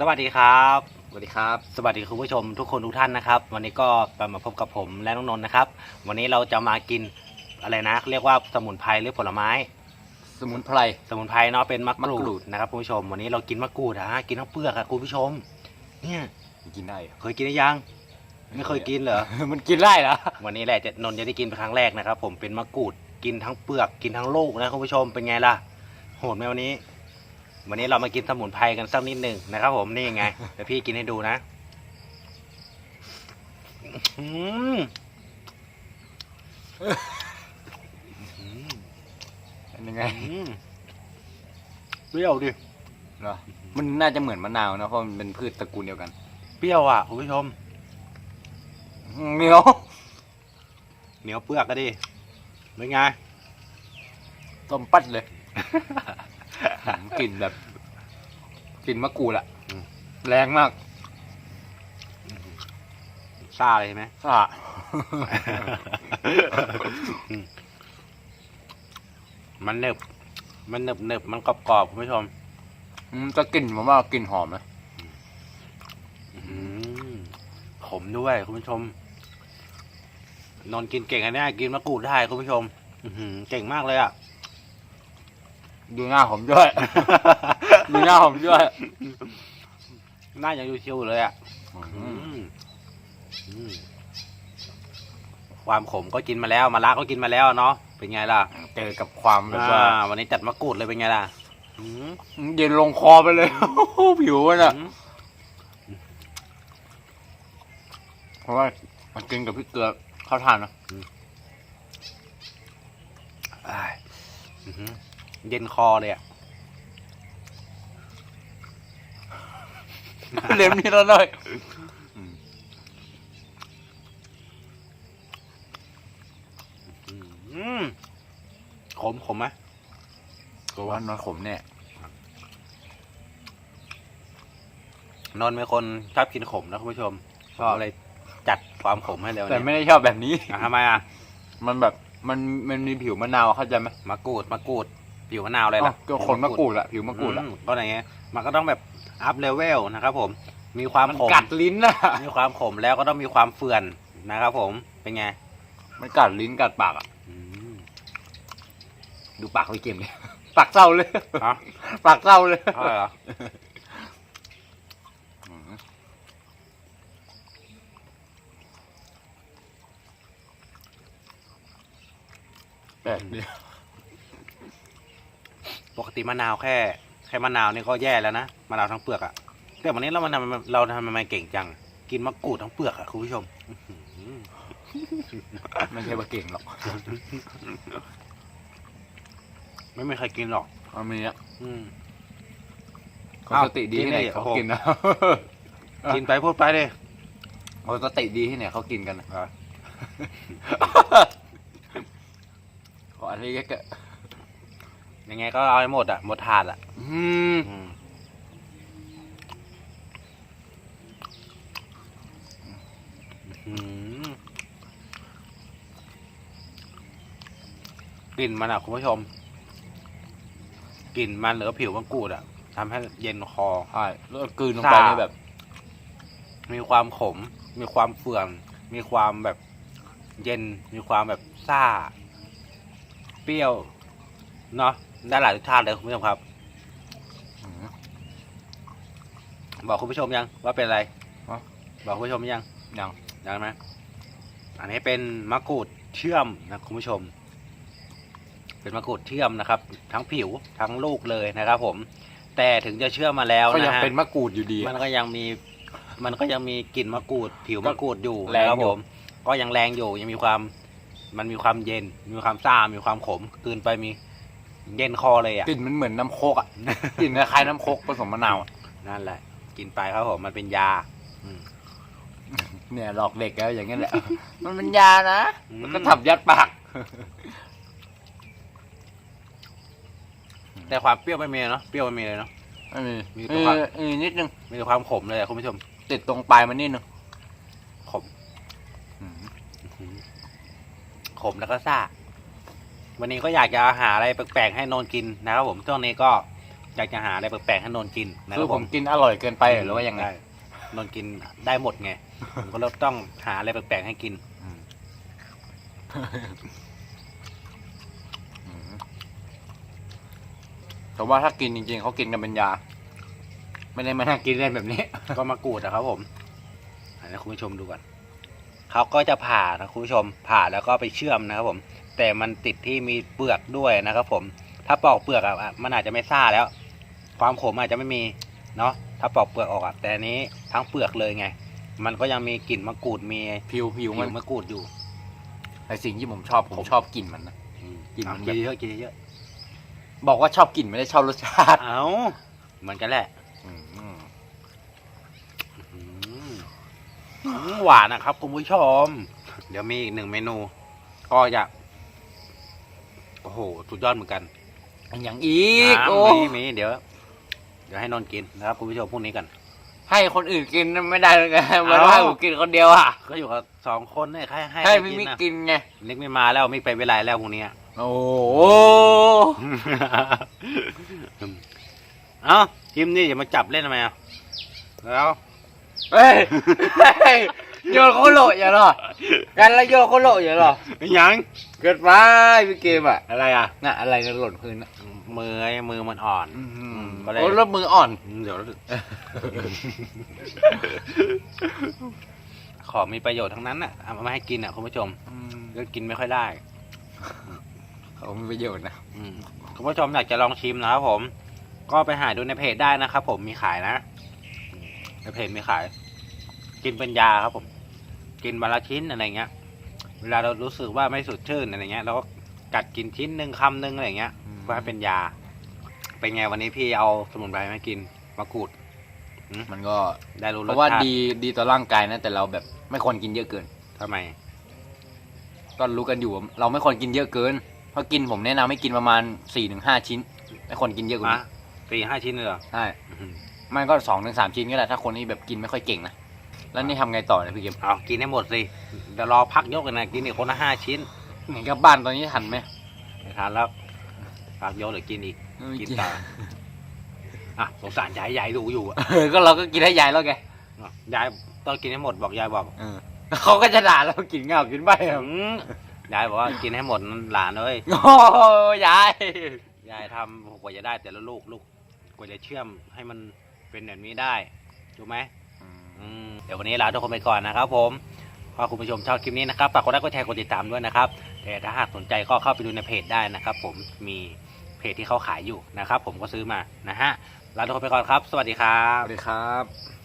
สวัสดีครับสวัสดีครับ สวัสดีคุณผู้ชมทุกคนทุกท่านนะครับ วันนี้ก็มาพบกับผมและน้องนนท์นะครับ วันนี้เราจะมากินอะไรนะเรียกว่าสมุนไพรหรือผลไม้ สมุนไพรสมุนไพรเนาะเป็นมะกรูมะกรูดดนะครับคุณผู้ชม วันนี้เรากินมะกรูดอะฮะกินทั้งเปลือกอะคุณผู้ชม เนี่ยกินได้เหรอเคยกินหรือยัง ไม่เคยกินเหรอ มันกินได้เหรอวันนี้แหละจะนนท์จะได้กินเป็นครั้งแรกนะครับ ผมเป็นมะกรูดกินทั้งเปลือกกินทั้งลูกนะคุณผู้ชมเป็นไงล่ะโหดไหมวันนี้ วันนี้เรามากินสมุนไพรกันสักนิดหนึ่งนะครับผมนี่ไงเดี๋ยวพี่กินให้ดูนะอืมเป็นยังไงอืมเปรี้ยวดิเหรอมันน่าจะเหมือนมะนาวนะเพราะมันเป็นพืชตระกูลเดียวกันเปรี้ยวอะคุณผู้ชมเหนียวเหนียวเปลือกก็ดิเป็นไงต้มปัดเลย กลิ่นแบบกลิ่นมะกรูดอะแรงมากซ่าเลยใช่ไหมอะมันเนึบมันเนึบเนึบมันกรอบกรอบๆคุณผู้ชม อืมจะกลิ่นผมว่ากลิ่นหอมนะอืมขมด้วยคุณผู้ชมนนท์กินเก่งอันเนี้ยกินมะกรูดได้คุณผู้ชม อื้อหือเก่งมากเลยอะ ดูหน้าผมด้วย ดูหน้าผมด้วย หน้ายังดูชิวอยู่เลยอะอือืมมอืมความขมก็กินมาแล้วมาละก็กินมาแล้วเนาะเป็นไงล่ะเจอกับความแบบว่าอ่าวันนี้จัดมะกรูดเลยเป็นไงล่ะอืมเย็นลงคอไปเลย ผิวมันอะอืมเพราะว่ามันกินกับพริกเกลือเข้าทานนะ อ้ายอื้อหือ เย็นคอเลยอะเล็มนิดละหน่อยอืมขมขมไหมก็ว่าน้อยขมเนี่ยนนท์เป็นคนชอบกินขมนะคุณผู้ชมก็เลยจัดความขมให้เร็วแต่นี้ไม่ได้ชอบแบบนี้อะทำไมอะ มันแบบมันมันมีผิวมะนาวเข้าใจไหมมะกรูดมะกรูด ผิวมะนาวอะไรล่ะอ๋อก็ขนมะกรูดอะผิวมะกรูดอะอืก็ไหนไงมันก็ต้องแบบอัพเลเวลนะครับผมมีความมันขมกัดลิ้นอะมีความขมแล้วก็ต้องมีความเฟื่อนนะครับผมเป็นไงมันกัดลิ้นกัดปากอะอืมดูปากพี่เกมเลยปากเศร้าเลยฮะปากเศร้าเลยเท่าไหร่เหรออืมแบบนี้ปก ติมะนาวแค่แค่มะนาวนี่ก็แย่แล้วนะมะนาวทั้งเปลือกอะแต่วันนี้เรามันทำเราทำไมเก่งจัง กินมะกรูดทั้งเปลือกอะคุณผู้ชมอื้อหือไม่ใช่ว่าเก่งหรอก ไม่มีใครกินหรอกมันมีอะอืม คนอ้าวสติดีที่ไหนกินได้เขาโอ้โห กินนะ กินไปพูดไปเลยคนสติดีที่ไหนเขากินกันนะอะขออันนี้ก็ ยังไงก็เอาให้หมดอะหมดถาดอะอืมอืมอื้อหือกลิ่นมันอะคุณผู้ชม กลิ่นมันหรือผิวมะกรูดอะทำให้เย็นคอ ใช่แล้วก็กลืนลงไปซ่านี่แบบ มีความขม มีความเฟื่อง มีความแบบเย็น มีความแบบซ่า เปรี้ยว เนาะ ได้หลายรสชาติเลยคุณผู้ชมครับอืมบอกคุณผู้ชมยังว่าเป็นอะไรฮะ บอกคุณผู้ชมยังยังยังไหมอันนี้เป็นมะกรูดเชื่อมนะคุณผู้ชม เป็นมะกรูดเชื่อมนะครับ ทั้งผิวทั้งลูกเลยนะครับ ผม แต่ถึงจะเชื่อมมาแล้วก็ยันะงฮะ เป็นมะกรูดอยู่ดีอะมันก็ยังมี มันก็ยังมีกลิ่นมะกรูด ผิวมะกรูดอยู่แรงนะครับอยู่ ผม ก็ยังแรงอยู่ ยังมีความ มันมีความเย็น มีความซ่า มีความขมกลืนไปมี เย็นคอเลยอะ กลิ่นมันเหมือนน้ำโคกอะ กลิ่นคล้ายๆน้ำโคกผสมมะนาวอะนั่นแหละ กินไปครับผมมันเป็นยาอืมเนี่ยหลอกเด็กแล้วอย่างนี้แหละ มันเป็นยานะอืม แล้วก็ทับยัดปาก แต่ความเปรี้ยวไม่มีเนาะเปรี้ยวไม่มีเลยเนาะไม่มีมีมีตัวครับมีนิดนึง มีแต่ความขมเลยอะคุณผู้ชมติดตรงปลายมันนิดนึงขมขมแล้วก็ซ่า วันนี้ก็อยากจะหาอะไรแปลกๆให้นนท์กินนะครับผมช่วงนี้ก็อยากจะหาอะไรแปลกๆให้นนท์กินนะคคืรัอบผผมมกินอร่อยเกินไปหรือว่ายังไง ด้นนท์กินได้หมดไง ผมก็เลยต้องหาอะไรแปลกๆให้กินอืมอืมแต่ว่าถ้ากินจริงๆเขากินกันเป็นยา ไม่ได้มานั่งกินเล่นแบบนี้ ก็มากรูดนะครับผมให้คุณผู้ชมดูก่อนเขาก็จะผ่านะคุณผู้ชมผ่าแล้วก็ไปเชื่อมนะครับผม แต่มันติดที่มีเปลือกด้วยนะครับ ผม ถ้าปอกเปลือกอะมันอาจจะไม่ซ่าแล้ว ความขมอาจจะไม่มีเนาะถ้าปอกเปลือกออกอะแต่อันนี้ทั้งเปลือกเลยไง มันก็ยังมีกลิ่นมะกรูดมีผิวผิวผิมัวนมะกรูดอยู่ไอสิ่งที่ผมชอบผมชอบกลิ่นมันนะกินมันกินเยอะกินเยอะบอกว่าชอบกลิ่นไม่ได้ชอบรสชาติเอาเหมือนกันแหละอืมอืมอืมหวานนะครับคุณผู้ชม เดี๋ยวมีอีกหนึ่งเมนู ก็จะ โอ้โหสุดยอดเหมือนกันอันอย่างอีกอ่าโอ้มีมีเดี๋ยว เดี๋ยวให้นนท์กินนะครับคุณผู้ชมพรุ่งนี้กันให้คนอื่นกินไม่ได้เลยไงมันเอ้าว่าผมกินคนเดียวอะก็อยู่กับสองคนเนี่ยให้ให้ให้ใครพี่กินมิกนะกินไงนิกไม่มาแล้วมิกไปเวลาแล้วพรุ่งนี้โอ้โหเอ้ากิมนี่อย่ามาจับเล่นทำไมอะแล้วเฮ้ยเฮ้ยโยนโคโลอย่าหรอกันแล้วโยนโคโลอย่าหรอยัง เกิดไปพี่เกมอะอะไรอะน่ะอะไรกันหล่นพื้นอะมือไอ้มือมันอ่อนก็เลย โอ้แล้วมืออ่อน เดี๋ยวขอมีประโยชน์ทั้งนั้นอะเอามาให้กินอะคุณผู้ชมก็กินไม่ค่อยได้ เขามีประโยชน์นะ อืมคุณผู้ชมอยากจะลองชิมนะครับผม ก็ไปหาดูในเพจได้นะครับผมมีขายนะในเพจมีขาย กินเป็นยาครับผม กินวันละชิ้นอะไรเงี้ย เวลาเรารู้สึกว่าไม่สดชื่นอะไรเงี้ยเราก็กัดกินชิ้นหนึ่งคำหนึ่งอะไรเงี้ยเพื่อให้เป็นยา เป็นไงวันนี้พี่เอาสมุนไพรมากินมะกรูดมันก็ได้รู้เพรสราะว่าชาติดีดีต่อร่างกายนะแต่เราแบบไม่ควรกินเยอะเกิน ทำไม ก็รู้กันอยู่ว่าเราไม่ควรกินเยอะเกินเพราะกินผมแนะนำให้กินประมาณสี่ถึงห้าชิ้น ไม่ควรกินเยอะกว่ามานี้สี่ห้าชิ้นเลยเหรอใช่อื้อหือมันก็สองถึงสามชิ้นก็ได้ถ้าคนที่แบบกินไม่ค่อยเก่งนะ แล้วนี่ทำไงต่อเนี่ยพี่เกมเอากินให้หมดสิเดี๋ยวรอพักยกกันนะกินอีกคนละห้าชิ้นไหนกลับบ้านตอนนี้ทันไหมไม่ทานแล้วพักยกหรือกินอีกกินต่ออะสงสารยายยายดูอยู่อะเออก็เราก็กินให้ยายแล้วไงอะยายต้องกินให้หมดบอกยายบอกเออเขาก็จะด่าเรากินเงากินใบอะอืมยายบอกว่ากินให้หมดนั่นหลานเลยโอ้ยายยายทำกว่าจะได้แต่ละลูกลูกกว่าจะเชื่อมให้มันเป็นแบบนี้ได้ถูกไหมอืม เดี๋ยววันนี้ลาทุกคนไปก่อนนะครับ ผมถ้าคุณผู้ชมชอบคลิปนี้นะครับฝากกดไลค์กดแชร์กดติดตามด้วยนะครับ แต่ถ้าหากสนใจก็เข้าไปดูในเพจได้นะครับ ผมมีเพจที่เขาขายอยู่นะครับ ผมก็ซื้อมานะฮะลาทุกคนไปก่อนครับ สวัสดีครับ สวัสดีครับ